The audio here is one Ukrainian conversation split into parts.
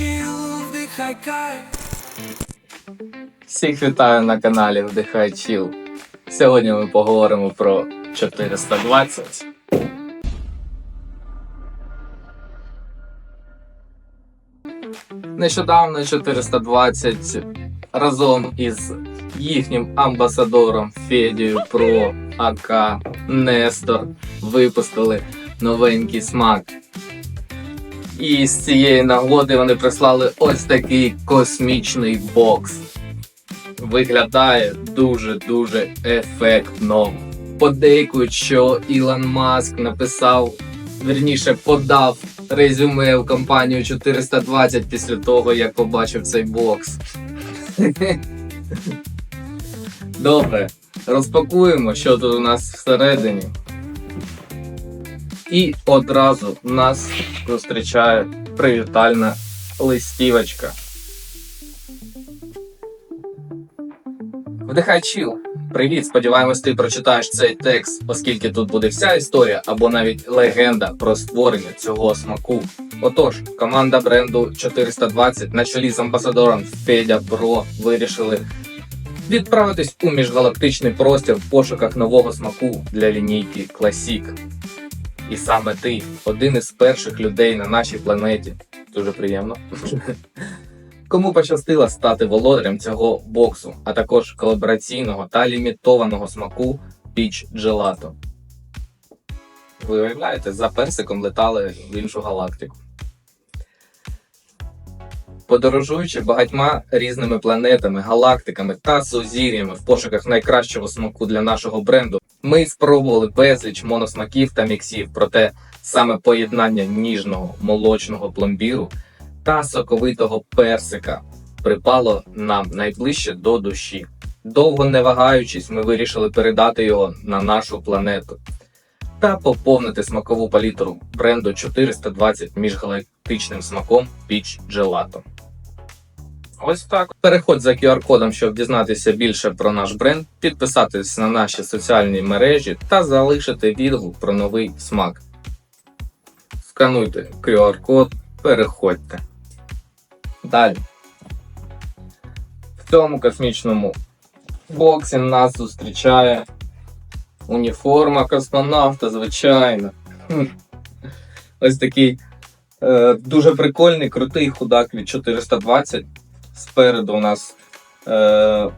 вдихай кайф. Всіх вітаю на каналі Вдихай Чіл. Сьогодні ми поговоримо про 420. Нещодавно 420 разом із їхнім амбасадором Федією Про АК Нестор випустили новенький смак. І з цієї нагоди вони прислали ось такий космічний бокс виглядає дуже-дуже ефектно. Подейкують, що Ілон Маск написав, верніше подав резюме в компанію 420 після того, як побачив цей бокс. Добре, розпакуємо, що тут у нас всередині. І одразу нас зустрічає привітальна листівочка. Вдихай чіл. Привіт, сподіваємось, ти прочитаєш цей текст, оскільки тут буде вся історія або навіть легенда про створення цього смаку. Отож, команда бренду 420 на чолі з амбасадором Федя Бро вирішили відправитись у міжгалактичний простір в пошуках нового смаку для лінійки Classic. І саме ти один із перших людей на нашій планеті. Дуже приємно. Кому пощастило стати володарем цього боксу, а також колабораційного та лімітованого смаку піч джелато. Ви уявляєте, за персиком летали в іншу галактику. Подорожуючи багатьма різними планетами, галактиками та сузір'ями в пошуках найкращого смаку для нашого бренду, ми спробували безліч моносмаків та міксів, проте саме поєднання ніжного молочного пломбіру та соковитого персика припало нам найближче до душі. Довго не вагаючись, ми вирішили передати його на нашу планету та поповнити смакову палітру бренду 420 міжгалактичним смаком Peach Gelato. Ось так. Переходь за QR-кодом, щоб дізнатися більше про наш бренд, підписатись на наші соціальні мережі та залишити відгук про новий смак. Скануйте QR-код, переходьте. Далі. В цьому космічному боксі нас зустрічає уніформа космонавта, звичайно. Ось такий е, дуже прикольний, крутий худак від 420. Спереду у нас е,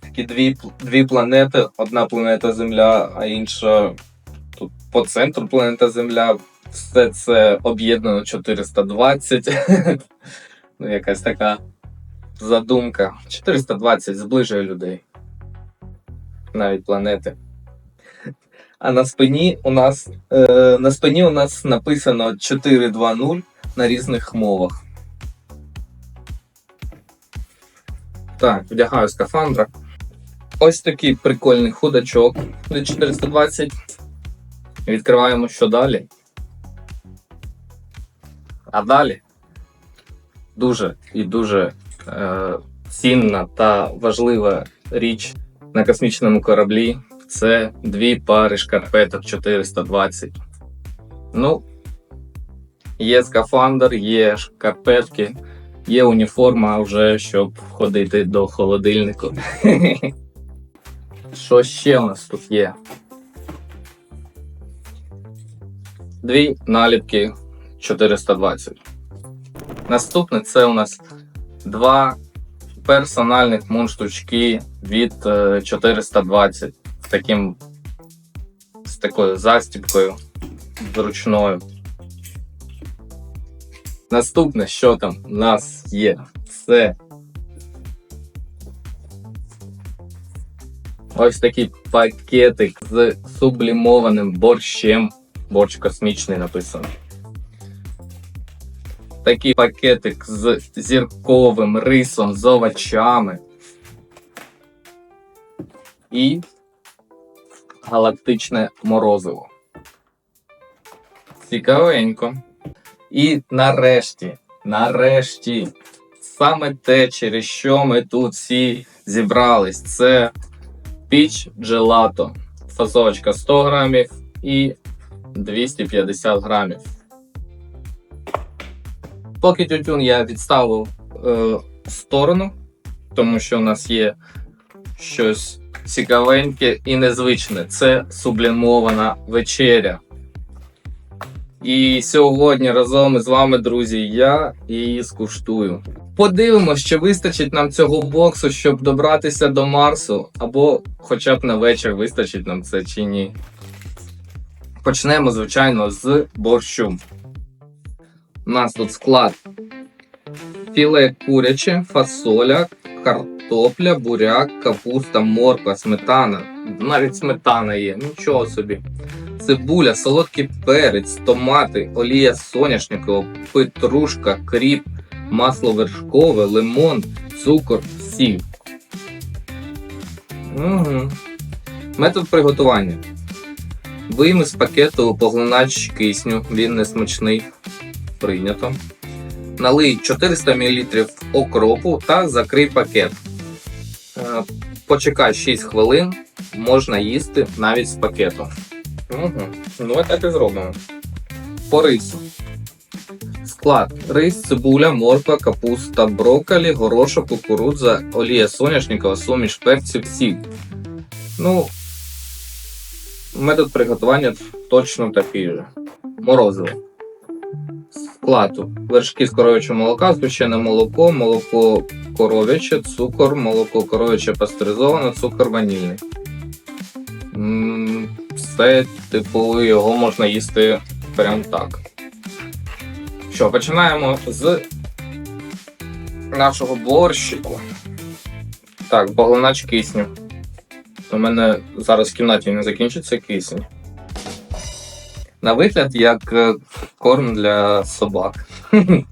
такі дві, дві планети. Одна планета Земля, а інша тут по центру планета Земля. Все це об'єднано 420. ну, якась така задумка. 420 зближує людей. Навіть планети. А на спині у нас е, на спині у нас написано 420 на різних мовах. Так, вдягаю скафандра. Ось такий прикольний худачок від 420. Відкриваємо що далі. А далі дуже і дуже е, цінна та важлива річ на космічному кораблі це дві пари шкарпеток 420. Ну, є скафандр, є шкарпетки, є уніформа вже, щоб ходити до холодильнику. Що ще у нас тут є? Дві наліпки 420. Наступне це у нас два персональних мундштучки від е, 420 з таким з такою застіпкою зручною. Наступне, що там у нас є, це ось такий пакетик з сублімованим борщем. Борщ космічний написано. Такий пакетик з зірковим рисом з овочами. І галактичне морозиво. Цікавенько. І нарешті, нарешті, саме те, через що ми тут всі зібрались, це піч джелато. Фасовочка 100 грамів і 250 грамів. Поки тютюн я відставив е, в сторону, тому що у нас є щось цікавеньке і незвичне. Це сублімована вечеря. І сьогодні разом із вами, друзі, я її скуштую. Подивимось, чи вистачить нам цього боксу, щоб добратися до Марсу, або хоча б на вечір вистачить нам це чи ні. Почнемо, звичайно, з борщу. У нас тут склад філе куряче, фасоля, картопля, буряк, капуста, морква, сметана. Навіть сметана є, нічого собі. Цибуля, солодкий перець, томати, олія соняшникова, петрушка, кріп, масло вершкове, лимон, цукор, сіль. Угу. Метод приготування. Вийми з пакету поглинач кисню, він не смачний. Прийнято. Налий 400 мл окропу та закрий пакет. Почекай 6 хвилин, можна їсти навіть з пакету. Угу. Ну, так і зробимо. По рису. Склад: рис, цибуля, морква, капуста, брокколі, горошок, кукурудза, олія соняшникова, суміш перців, сіль. Ну, метод приготування точно такий же. Морозиво. Складу. Вершки з коров'ячого молока, згущене молоко, молоко коров'яче, цукор, молоко коров'яче пастеризоване, цукор ванільний. Все, типу, його можна їсти прям так. Що, починаємо з нашого борщику. Так, поглинач кисню. У мене зараз в кімнаті не закінчиться кисень. На вигляд як е, корм для собак.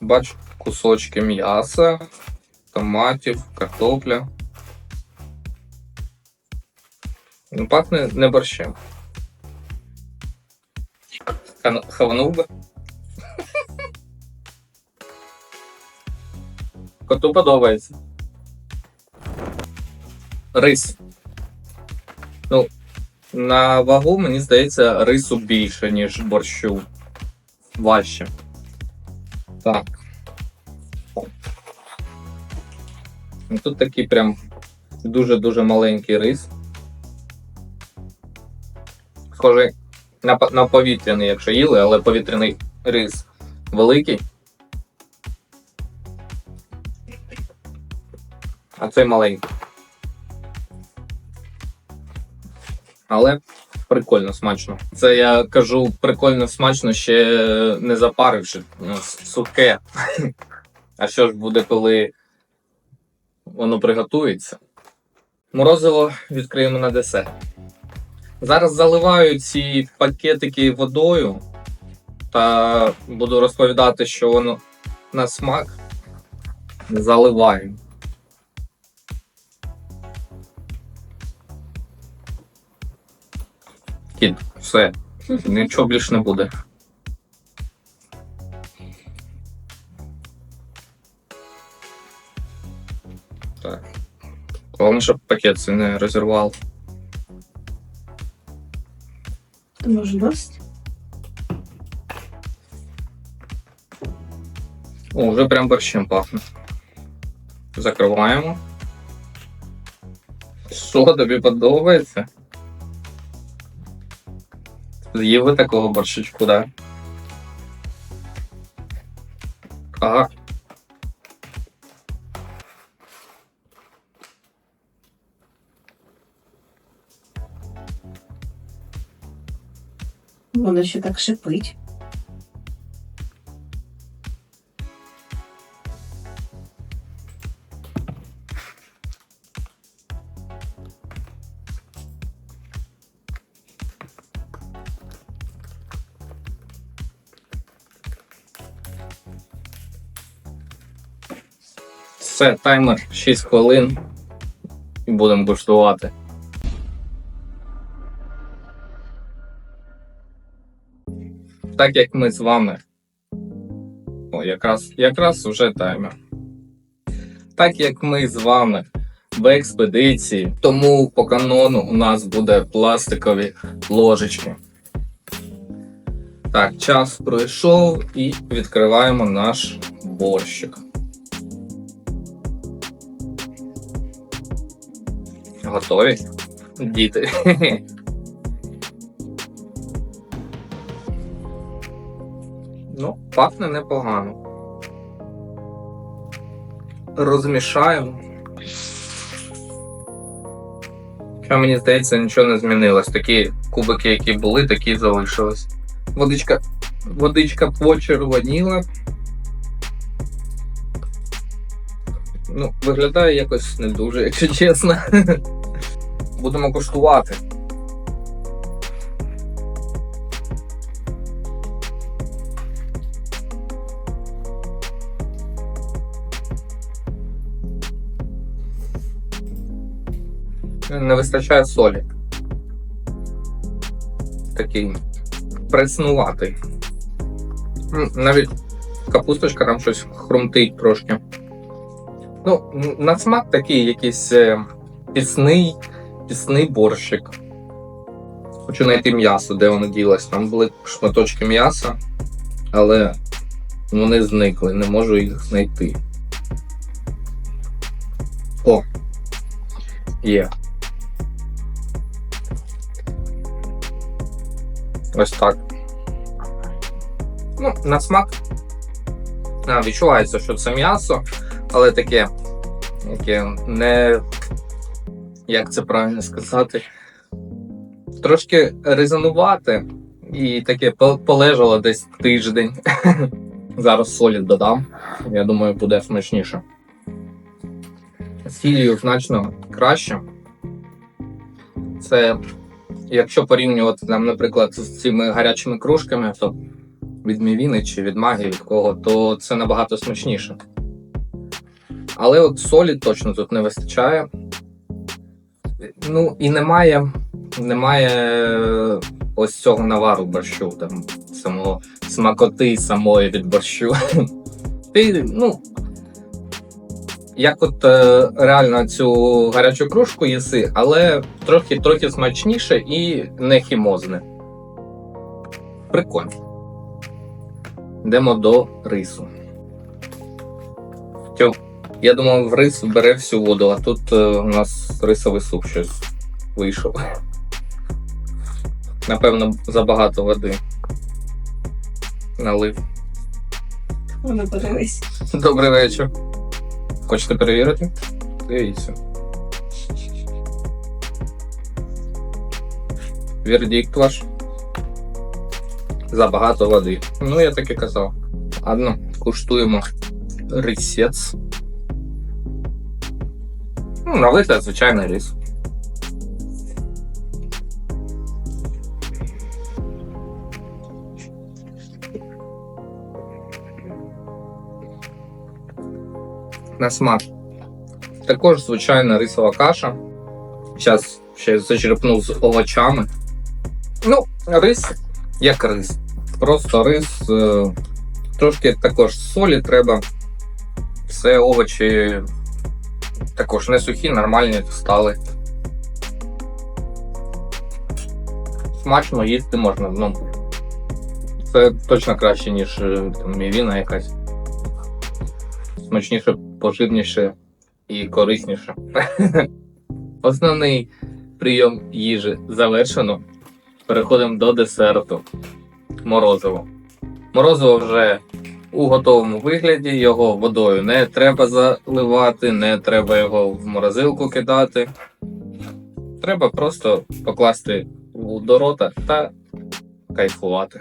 Бачу кусочки м'яса, томатів, картопля. Ну, пахне не борщем. Хаванув би. Коту подобається. Рис. Ну, на вагу, мені здається, рису більше, ніж борщу. Важче. Так. Ну, Тут такий прям дуже-дуже маленький рис. Схожий на, на повітряний, якщо їли, але повітряний рис великий. А цей маленький. Але прикольно смачно. Це я кажу прикольно смачно, ще не запаривши. Ну, Сухе. А що ж буде, коли воно приготується? Морозиво відкриємо на десерт. Зараз заливаю ці пакетики водою та буду розповідати, що воно на смак. Заливаю. Кіт, все. Нічого більше не буде. Так. Головне, щоб пакет це не розірвав. Ти може досить? О, вже прям борщем пахне. Закриваємо. Що тобі подобається? З'їв ви такого борщичку, да? Ага. Воно ще так шипить. Все, таймер 6 хвилин. І будемо куштувати. Так як ми з вами. О, якраз, якраз уже таймер. Так як ми з вами в експедиції, тому по канону у нас буде пластикові ложечки. Так, час пройшов і відкриваємо наш борщик. Готові? Діти. Ну, пахне непогано. Розмішаємо. Що мені здається, нічого не змінилось. Такі кубики, які були, такі залишились. Водичка, водичка почервоніла. Ну, виглядає якось не дуже, якщо чесно. Будемо коштувати. Не вистачає солі. Такий преснуватий. Навіть капусточка там щось хрумтить трошки. Ну, на смак такий якийсь е, пісний, пісний борщик. Хочу знайти м'ясо, де воно ділось. Там були шматочки м'яса, але вони зникли, не можу їх знайти. О! Є. Ось так. Ну, на смак. А, відчувається, що це м'ясо, але таке, яке не. Як це правильно сказати? Трошки резонувати і таке полежало десь тиждень. Зараз солі додам. Я думаю, буде смачніше. З філією значно краще. Це якщо порівнювати там, наприклад, з цими гарячими кружками, то від мівіни чи від магії, від кого, то це набагато смачніше. Але от солі точно тут не вистачає. Ну і немає, немає ось цього навару борщу, там, самого смакоти самої від борщу. Ти, ну, як от е, реально цю гарячу кружку їси, але трохи трохи смачніше і не хімозне. Прикольно. Йдемо до рису. Тьо, я думав, в рис бере всю воду, а тут е, у нас рисовий суп щось вийшов. Напевно, забагато води. Налив. Воно подивись. Добрий вечір. Хочете перевірити? Дивіться. Вердикт ваш. Забагато води. Ну, я так і казав. Ладно, куштуємо рисець. Ну, на вигляд, звичайний рис. на смак. Також звичайна рисова каша. Зараз ще зачерпнув з овочами. Ну, рис як рис. Просто рис. е, Трошки також солі треба. Все овочі також не сухі, нормальні стали. Смачно їсти можна. Ну, це точно краще, ніж е, там, мівіна якась смачніше, поживніше і корисніше. Основний прийом їжі завершено. Переходимо до десерту. Морозиво. Морозиво вже у готовому вигляді, його водою не треба заливати, не треба його в морозилку кидати. Треба просто покласти в- до рота та кайфувати.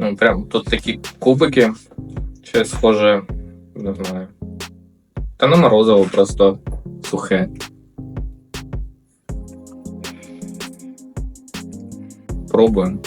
Ну, прям тут такі кубики, щось схоже не знаю. Та на морозиво просто сухе. Пробуємо.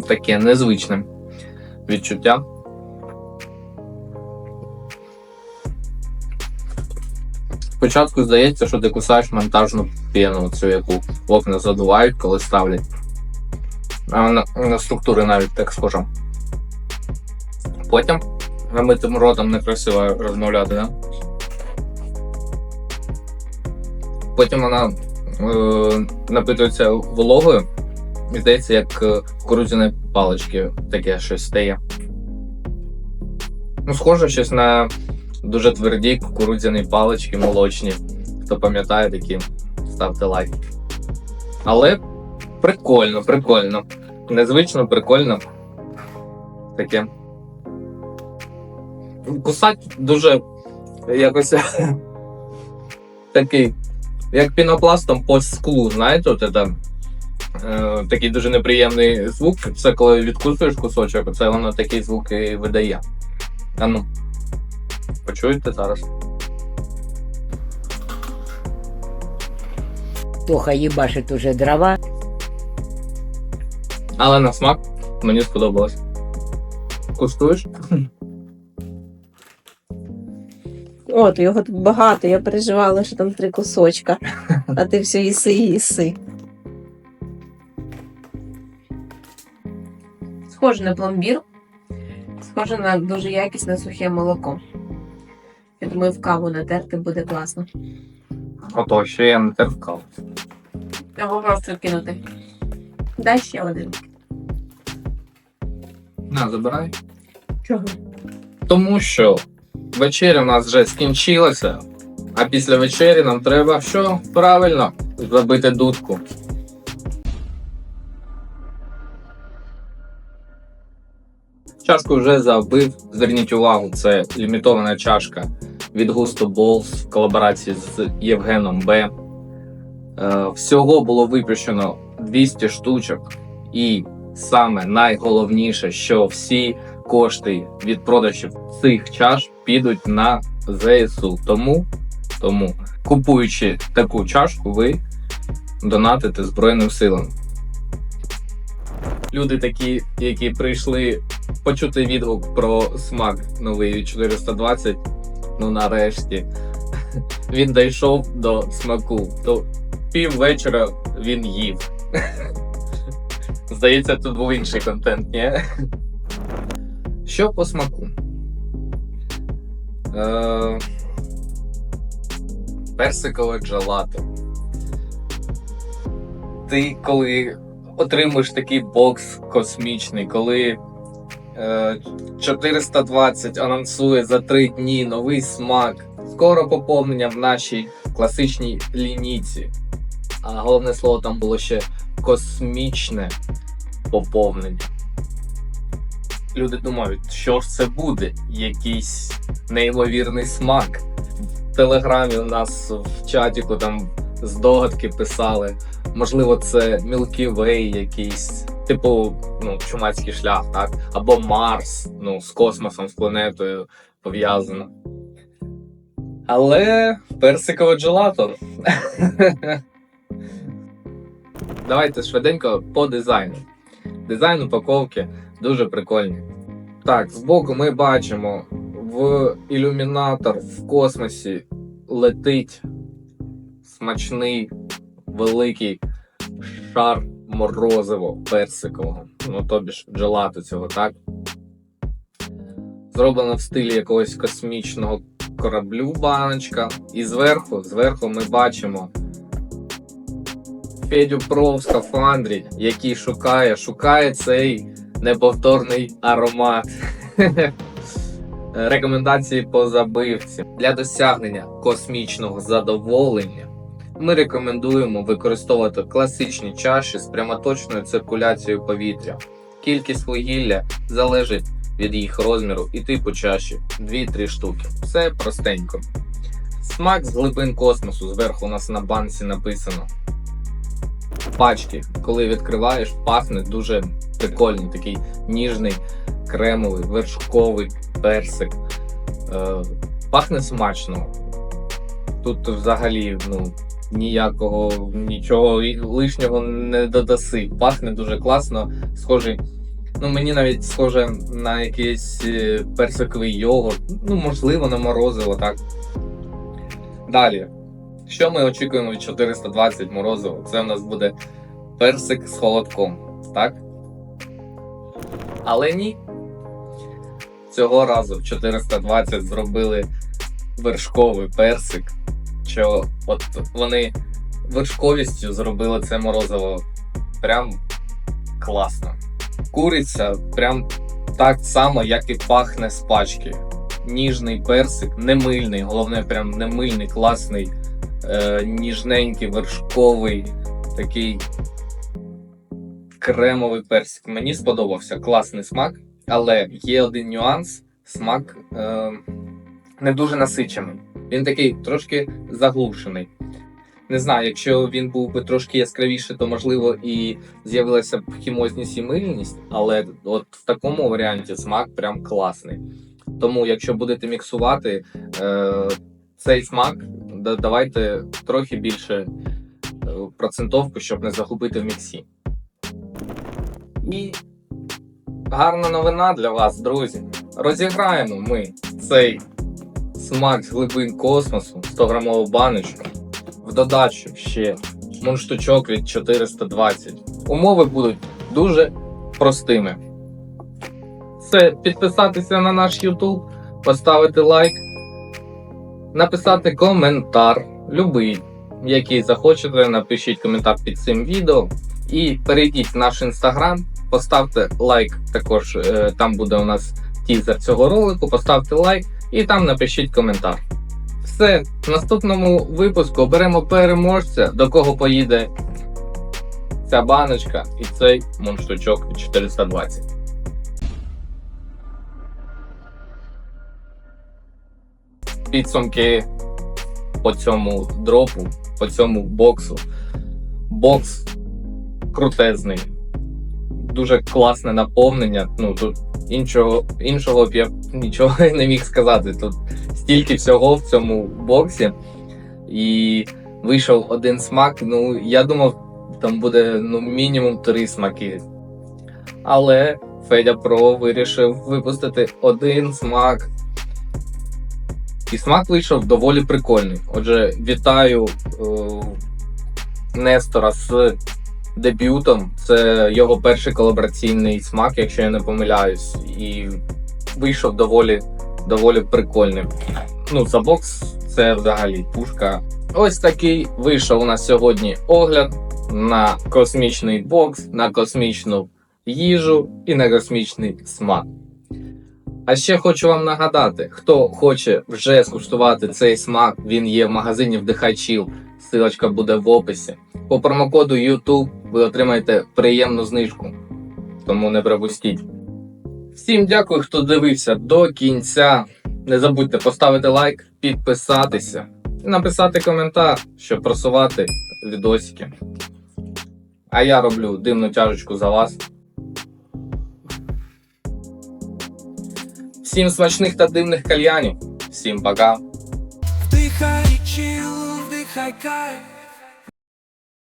Таке незвичне відчуття. Спочатку здається, що ти кусаєш монтажну пену, цю яку окна задувають, коли ставлять. А на, на структури навіть так схожа. Потім намитим ротом некрасиво розмовляти, да? Потім вона е, напитується вологою. І здається, як е, кукурудзяні палички таке щось стає. Ну, схоже щось на дуже тверді кукурудзяні палички молочні. Хто пам'ятає такі, ставте лайк. Але прикольно, прикольно. Незвично, прикольно. Таке. Кусать дуже якось такий, як пінопластом по склу, знаєте, от це, е, такий дуже неприємний звук. Це коли відкусуєш кусочок, це воно такий звук і видає. А ну, почуєте зараз? Тоха їбашить уже дрова. Але на смак мені сподобалось. Куштуєш? От, його тут багато, я переживала, що там три кусочка, а ти все їси і їси. Схоже на пломбір. Схоже на дуже якісне сухе молоко. Я думаю, в каву натерти буде класно. Ото ще я не терпкав. Його просто кинути. Дай ще один. На, забирай. Чого? Тому що вечеря у нас вже скінчилася, а після вечері нам треба що? Правильно, забити дудку. Чашку вже забив. Зверніть увагу, це лімітована чашка від Gusto Balls в колаборації з Євгеном Б. Е, Всього було випущено 200 штучок. І саме найголовніше, що всі кошти від продажів цих чаш підуть на ЗСУ. Тому, тому купуючи таку чашку, ви донатите Збройним силам. Люди такі, які прийшли почути відгук про смак новий 420, ну нарешті. Він дійшов до смаку. То пів вечора він їв. Здається, тут був інший контент, ні? Що по смаку? Е... Персикове джелато. Ти коли отримуєш такий бокс космічний, коли е... 420 анонсує за 3 дні новий смак, скоро поповнення в нашій класичній лінійці. А головне слово там було ще космічне поповнення люди думають, що ж це буде, якийсь неймовірний смак. В телеграмі у нас в чатіку там здогадки писали. Можливо, це Milky Way якийсь, типу, ну, чумацький шлях, так? Або Марс, ну, з космосом, з планетою пов'язано. Але персикове джелато. Давайте швиденько по дизайну. Дизайн упаковки дуже прикольний. Так, збоку ми бачимо в ілюмінатор в космосі летить смачний великий шар морозиво персикового. Ну, тобі ж джелато цього, так? Зроблено в стилі якогось космічного кораблю баночка. І зверху, зверху ми бачимо Федю Про в скафандрі, який шукає, шукає цей неповторний аромат. Рекомендації по забивці для досягнення космічного задоволення. Ми рекомендуємо використовувати класичні чаші з прямоточною циркуляцією повітря. Кількість вугілля залежить від їх розміру і типу чаші 2-3 штуки. Все простенько. Смак з глибин космосу зверху у нас на банці написано. Пачки, коли відкриваєш, пахне дуже прикольний, такий ніжний, кремовий, вершковий персик. Е, пахне смачно. Тут взагалі ну, ніякого нічого лишнього не додаси. Пахне дуже класно, схожий. Ну, мені навіть схоже на якийсь е, персиковий йогурт. Ну, можливо, на морозиво, так. Далі. Що ми очікуємо від 420 морозиво? Це в нас буде персик з холодком, так? Але ні. цього разу в 420 зробили вершковий персик. Що от вони вершковістю зробили це морозиво прям класно. Куриця прям так само, як і пахне з пачки. Ніжний персик, не мильний, головне, прям не мильний, класний, е, ніжненький, вершковий, такий кремовий персик. Мені сподобався класний смак, але є один нюанс: смак е, не дуже насичений. Він такий трошки заглушений. Не знаю, якщо він був би трошки яскравіше, то можливо і з'явилася б хімозність і мильність, але от в такому варіанті смак прям класний. Тому, якщо будете міксувати е, цей смак, да- давайте трохи більше е, процентовку, щоб не загубити в міксі. І гарна новина для вас, друзі. Розіграємо ми цей смак з глибин космосу, 100 грамову баночку. В додачу ще мундштучок від 420. Умови будуть дуже простими. Це підписатися на наш YouTube, поставити лайк, написати коментар, любий, який захочете, напишіть коментар під цим відео. І перейдіть в наш інстаграм, поставте лайк. Також е, там буде у нас тізер цього ролику. Поставте лайк і там напишіть коментар. Все, в наступному випуску оберемо переможця, до кого поїде ця баночка і цей мундштучок від 420. Підсумки по цьому дропу, по цьому боксу. Бокс крутезний. Дуже класне наповнення. Ну тут іншого, іншого нічого не міг сказати. Тут стільки всього в цьому боксі. І вийшов один смак. Ну, я думав, там буде ну, мінімум три смаки. Але Федя Про вирішив випустити один смак. І смак вийшов доволі прикольний. Отже, вітаю е, Нестора з дебютом. Це його перший колабораційний смак, якщо я не помиляюсь. І вийшов доволі, доволі прикольним. Ну, за бокс це взагалі пушка. Ось такий вийшов у нас сьогодні огляд на космічний бокс, на космічну їжу і на космічний смак. А ще хочу вам нагадати, хто хоче вже скуштувати цей смак, він є в магазині Вдихай Чіл. Силочка буде в описі. По промокоду YouTube ви отримаєте приємну знижку. Тому не пропустіть. Всім дякую, хто дивився до кінця. Не забудьте поставити лайк, підписатися і написати коментар, щоб просувати відосики. А я роблю димну тяжечку за вас. Всім смачних та дивних кальянів. Всім пока. Вдихай чил, вдихай кайф